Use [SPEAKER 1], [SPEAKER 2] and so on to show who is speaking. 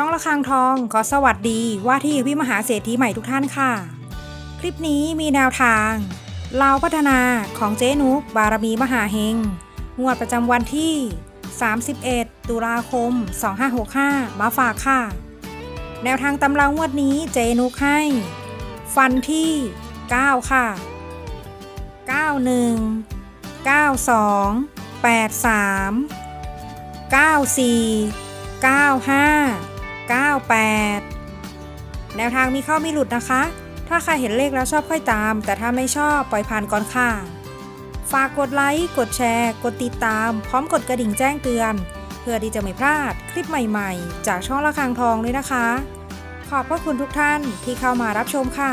[SPEAKER 1] ช่องระฆังทองขอสวัสดีว่าที่พี่มหาเศรษฐีใหม่ทุกท่านค่ะ คลิปนี้มีแนวทางเราพัฒนาของเจ๊นุกบารมีมหาเฮงงวดประจำวันที่ 31 ตุลาคม 2565 มาฝากค่ะ แนวทางตำรางวดนี้เจนุกให้ ฟันที่ 9 ค่ะ 91 92 83 94 95 98 แนวทางมีเข้ามีหลุดนะคะ ถ้าใครเห็นเลขแล้วชอบค่อยตาม แต่ถ้าไม่ชอบปล่อยผ่านก่อนค่ะ ฝากกดไลค์ กดแชร์ กดติดตาม พร้อมกดกระดิ่งแจ้งเตือน เพื่อที่จะไม่พลาดคลิปใหม่ๆ จากช่องระคังทองด้วยนะคะ ขอบพระคุณทุกท่านที่เข้ามารับชมค่ะ